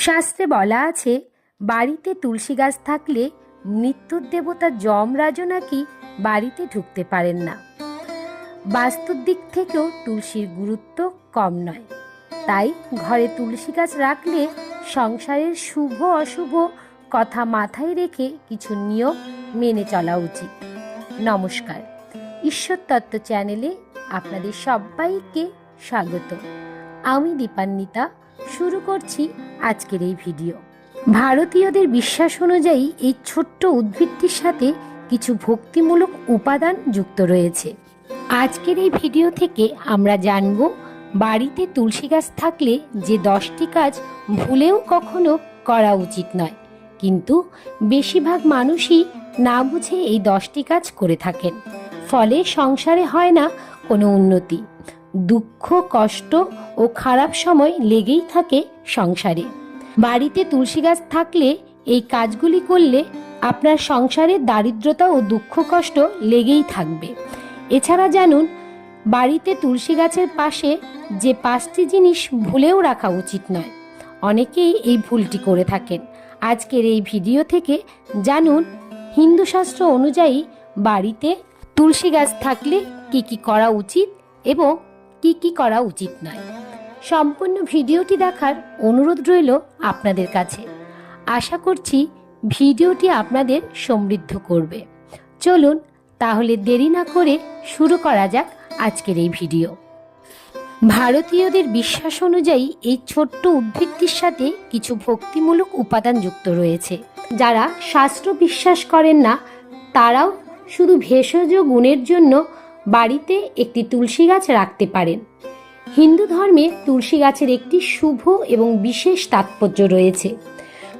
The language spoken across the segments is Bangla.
শাস্ত্রে বলা আছে, বাড়িতে তুলসী গাছ থাকলে মৃত্যুর দেবতা যমরাজও নাকি বাড়িতে ঢুকতে পারেন না। বাস্তুর দিক থেকেও তুলসীর গুরুত্ব কম নয়। তাই ঘরে তুলসী গাছ রাখলে সংসারের শুভ অশুভ কথা মাথায় রেখে কিছু নিয়ম মেনে চলা উচিত। নমস্কার। ঈশ্বর তত্ত্ব চ্যানেলে আপনাদের সবাইকে স্বাগত। আমি দীপান্বিতা শুরু করছি আজকের এই ভিডিও। ভারতীয়দের বিশ্বাস অনুযায়ী এই ছোট্ট উদ্ভিদটির সাথে কিছু ভক্তিমূলক উপাদান যুক্ত রয়েছে। আজকের এই ভিডিও থেকে আমরা জানব, বাড়িতে তুলসী গাছ থাকলে যে দশটি কাজ ভুলেও কখনো করা উচিত নয়, কিন্তু বেশিরভাগ মানুষই না বুঝে এই দশটি কাজ করে থাকেন। ফলে সংসারে হয় না কোনো উন্নতি। দুঃখ, কষ্ট ও খারাপ সময় লেগেই থাকে সংসারে। বাড়িতে তুলসী গাছ থাকলে এই কাজগুলি করলে আপনার সংসারে দারিদ্রতা ও দুঃখ, কষ্ট লেগেই থাকবে। এছাড়া জানুন, বাড়িতে তুলসী গাছের পাশে যে পাঁচটি জিনিস ভুলেও রাখা উচিত নয়। অনেকেই এই ভুলটি করে থাকেন। আজকের এই ভিডিও থেকে জানুন, হিন্দু শাস্ত্র অনুযায়ী বাড়িতে তুলসী গাছ থাকলে কি কি করা উচিত এবং কি কি করা উচিত নয়। সম্পূর্ণ ভিডিওটি দেখার অনুরোধ রইল আপনাদের কাছে। আশা করছি ভিডিওটি আপনাদের সমৃদ্ধ করবে। চলুন তাহলে দেরি না করে শুরু করা যাক আজকের এই ভিডিও। ভারতীয়দের বিশ্বাস অনুযায়ী এই ছোট্ট উদ্ভিদটির সাথে কিছু ভক্তিমূলক উপাদান যুক্ত রয়েছে। যারা শাস্ত্র বিশ্বাস করেন না, তারাও শুধু ভেষজ গুণের জন্য বাড়িতে একটি তুলসী গাছ রাখতে পারেন। হিন্দু ধর্মে তুলসী গাছের একটি শুভ এবং বিশেষ তাৎপর্য রয়েছে।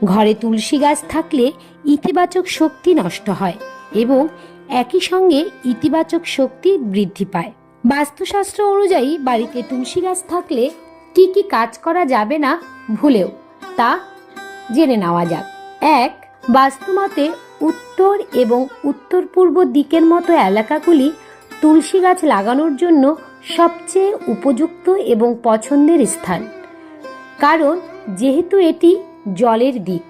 ঘরে তুলসী গাছ থাকলে ইতিবাচক শক্তি নষ্ট হয় এবং একই সঙ্গে ইতিবাচক শক্তি বৃদ্ধি পায়। বাস্তুশাস্ত্র অনুযায়ী বাড়িতে তুলসী গাছ থাকলে কি কি কাজ করা যাবে না ভুলেও তা জেনে নেওয়া যাক। এক, বাস্তুমতে উত্তর এবং উত্তর পূর্ব দিকের মতো এলাকাগুলি তুলসী গাছ লাগানোর জন্য সবচেয়ে উপযুক্ত এবং পছন্দের স্থান। কারণ যেহেতু এটি জলের দিক,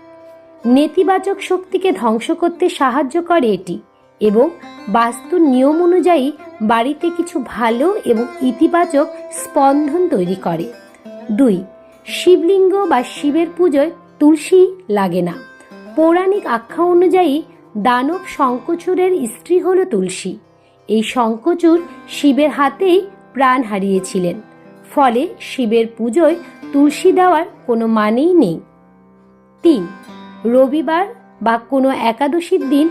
নেতিবাচক শক্তিকে ধ্বংস করতে সাহায্য করে এটি এবং বাস্তুর নিয়ম অনুযায়ী বাড়িতে কিছু ভালো এবং ইতিবাচক স্পন্দন তৈরি করে। দুই, শিবলিঙ্গ বা শিবের পুজোয় তুলসী লাগে না। পৌরাণিক আখ্যা অনুযায়ী দানব শঙ্কচূড়ের স্ত্রী হল তুলসী। এই শঙ্কচূড় শিবের হাতেই প্রাণ হারিয়েছিলেন। ফলে শিবের পুজোয় তুলসী দেওয়ার কোনো মানেই নেই। তিন, রবিবার বা কোনো একাদশীর দিন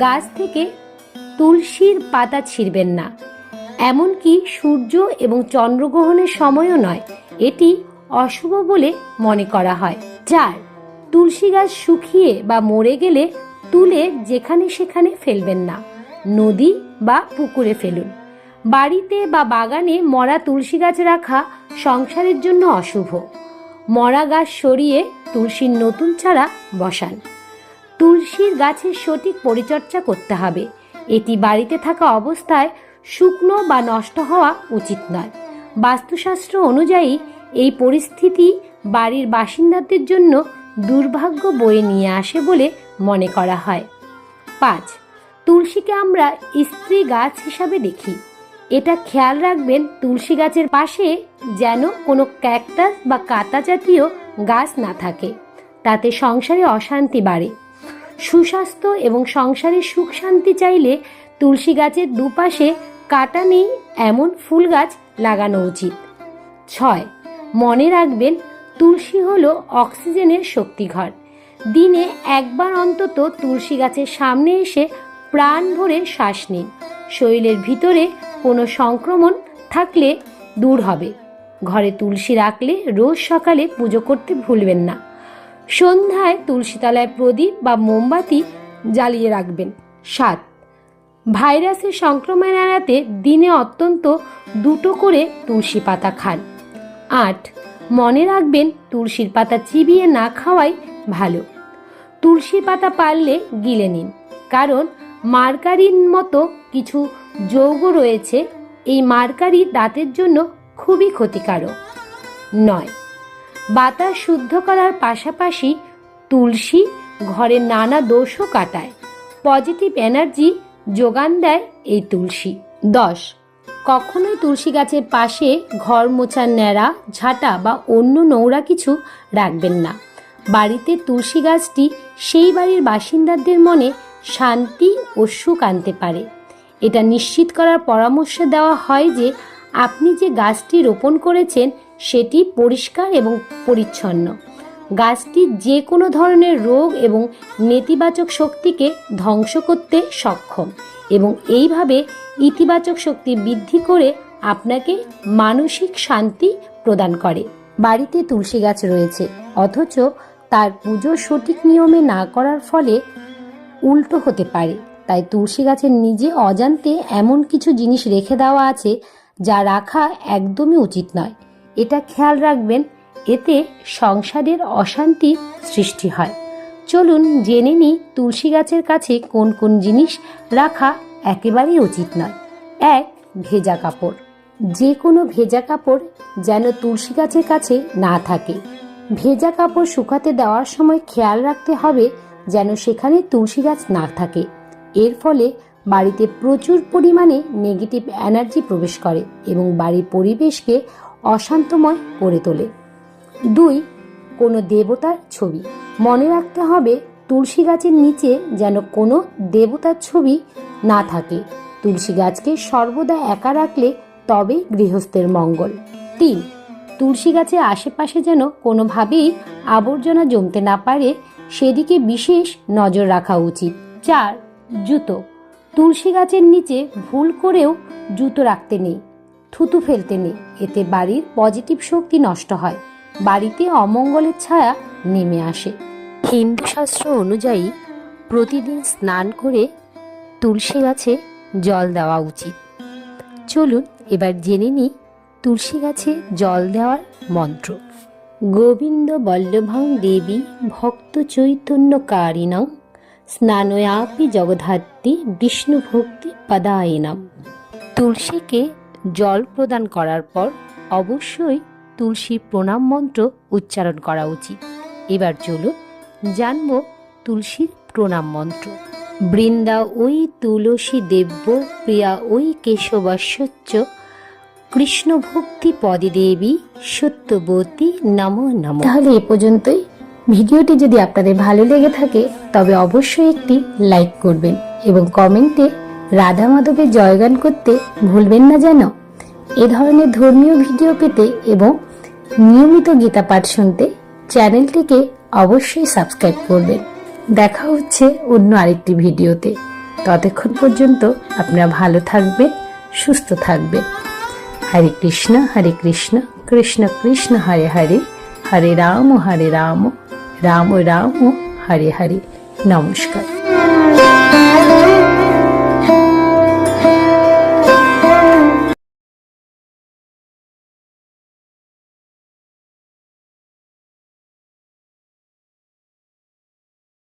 গাছ থেকে তুলসীর পাতা ছিঁড়বেন না। এমনকি সূর্য এবং চন্দ্রগ্রহণের সময়ও নয়, এটি অশুভ বলে মনে করা হয়। চার, তুলসী গাছ শুকিয়ে বা মরে গেলে তুলে যেখানে সেখানে ফেলবেন না। নদী বা পুকুরে ফেলুন। বাড়িতে বা বাগানে মরা তুলসী গাছ রাখা সংসারের জন্য অশুভ। মরা গাছ সরিয়ে তুলসীর নতুন চারা বসান। তুলসীর গাছের সঠিক পরিচর্যা করতে হবে। এটি বাড়িতে থাকা অবস্থায় শুকনো বা নষ্ট হওয়া উচিত নয়। বাস্তুশাস্ত্র অনুযায়ী এই পরিস্থিতি বাড়ির বাসিন্দাদের জন্য দুর্ভাগ্য বয়ে নিয়ে আসে বলে মনে করা হয়। পাঁচ তুলসীকে আমরা স্ত্রী গাছ হিসাবে দেখি। এটা খেয়াল রাখবেন, তুলসী গাছের পাশে যেন কোনো ক্যাকটাস বা কাতা জাতীয় গাছ না থাকে। তাতে সংসারে অশান্তি বাড়ে। সুস্বাস্থ্য এবং সংসারে সুখ শান্তি চাইলে তুলসী গাছের দুপাশে কাটা নেই এমন ফুল গাছ লাগানো উচিত। ছয়, মনে রাখবেন, তুলসী হলো অক্সিজেনের শক্তিঘর। দিনে একবার অন্তত তুলসী গাছের সামনে এসে প্রাণ ভরে শ্বাস নিন। শরীরের ভিতরে কোনো সংক্রমণ থাকলে দূর হবে। ঘরে তুলসী রাখলে রোজ সকালে পুজো করতে ভুলবেন না। সন্ধ্যায় তুলসীতলায় প্রদীপ বা মোমবাতি জ্বালিয়ে রাখবেন। সাত, ভাইরাসের সংক্রমণ এড়াতে দিনে অত্যন্ত দুটো করে তুলসী পাতা খান। আট, মনে রাখবেন তুলসীর পাতা চিবিয়ে না খাওয়াই ভালো। তুলসী পাতা পারলে গিলে নিন। কারণ মার্কারির মতো কিছু যৌগ রয়েছে। এই মার্কারি দাঁতের জন্য খুবই ক্ষতিকারক। নয়, বাতাস শুদ্ধ করার পাশাপাশি তুলসী ঘরের নানা দোষও কাটায়। পজিটিভ এনার্জি যোগান দেয় এই তুলসী। দশ, কখনোই তুলসী গাছের পাশে ঘর মোছার ন্যাড়া, ঝাঁটা বা অন্য নোংরা কিছু রাখবেন না। বাড়িতে তুলসী গাছটি সেই বাড়ির বাসিন্দাদের মনে শান্তি ও সুখ আনতে পারে। এটা নিশ্চিত করার পরামর্শ দেওয়া হয় যে, আপনি যে গাছটি রোপণ করেছেন, সেটি পরিষ্কার এবং পরিচ্ছন্ন। গাছটি যে কোনো ধরনের রোগ এবং নেতিবাচক শক্তিকে ধ্বংস করতে সক্ষম এবং এইভাবে ইতিবাচক শক্তি বৃদ্ধি করে আপনাকে মানসিক শান্তি প্রদান করে। বাড়িতে তুলসী গাছ রয়েছে, অথচ তার পুজো সঠিক নিয়মে না করার ফলে উল্টো হতে পারে। তাই তুলসী গাছের নিজে অজান্তে এমন কিছু জিনিস রেখে দেওয়া আছে যা রাখা একদমই উচিত নয়। এটা খেয়াল রাখবেন, এতে সংসারের অশান্তির সৃষ্টি হয়। চলুন জেনে নিই তুলসী গাছের কাছে কোন কোন জিনিস রাখা একেবারেই উচিত নয়। এক, ভেজা কাপড়। যে কোনো ভেজা কাপড় যেন তুলসী গাছের কাছে না থাকে। ভেজা কাপড় শুকাতে দেওয়ার সময় খেয়াল রাখতে হবে যেন সেখানে তুলসী গাছ না থাকে। এর ফলে বাড়িতে প্রচুর পরিমাণে নেগেটিভ এনার্জি প্রবেশ করে এবং বাড়ির পরিবেশকে অশান্তময় করে তোলে। দুই, কোনো দেবতার ছবি। মনে রাখতে হবে, তুলসী গাছের নিচে যেন কোনো দেবতার ছবি না থাকে। তুলসী গাছকে সর্বদা একা রাখলে তবে গৃহস্থের মঙ্গল। তিন, তুলসী গাছের আশেপাশে যেন কোনোভাবেই আবর্জনা জমতে না পারে সেদিকে বিশেষ নজর রাখা উচিত। চার, জুতো। তুলসী গাছের নিচে ভুল করেও জুতো রাখতে নেই, থুতু ফেলতে নেই। এতে বাড়ির পজিটিভ শক্তি নষ্ট হয়, বাড়িতে অমঙ্গলের ছায়া নেমে আসে। হিন্দু শাস্ত্র অনুযায়ী প্রতিদিন স্নান করে তুলসী গাছে জল দেওয়া উচিত। চলুন এবার জেনে নিই তুলসী গাছে জল দেওয়ার মন্ত্র। গোবিন্দ বল্লভং দেবী ভক্ত চৈতন্য কারিণং স্নানয়াপি জগধাত্রী বিষ্ণু ভক্তি পদায়নাম। তুলসীকে জল প্রদান করার পর অবশ্যই তুলসী প্রণাম মন্ত্র উচ্চারণ করা উচিত। এবার চলুন জানব তুলসীর প্রণাম মন্ত্র। বৃন্দা ওই তুলসী দেব্য, প্রিয়া ওই কেশবাস্যচ্চ কৃষ্ণ ভক্তি পদে দেবী সত্যবতী নম নম। তাহলে এ পর্যন্তই। ভিডিওটি যদি আপনাদের ভালো লেগে থাকে, তবে অবশ্যই একটি লাইক করবেন এবং কমেন্টে রাধা মাধবের জয়গান করতে ভুলবেন না যেন। এ ধরনের ধর্মীয় ভিডিও পেতে এবং নিয়মিত গীতা পাঠ শুনতে চ্যানেলটিকে অবশ্যই সাবস্ক্রাইব করবেন। দেখা হচ্ছে অন্য আরেকটি ভিডিওতে। ততক্ষণ পর্যন্ত আপনারা ভালো থাকবেন, সুস্থ থাকবেন। हरे कृष्ण हरे कृष्ण कृष्ण कृष्ण, हरे हरे हरे राम हरे राम राम राम, हरे हरे। नमस्कार।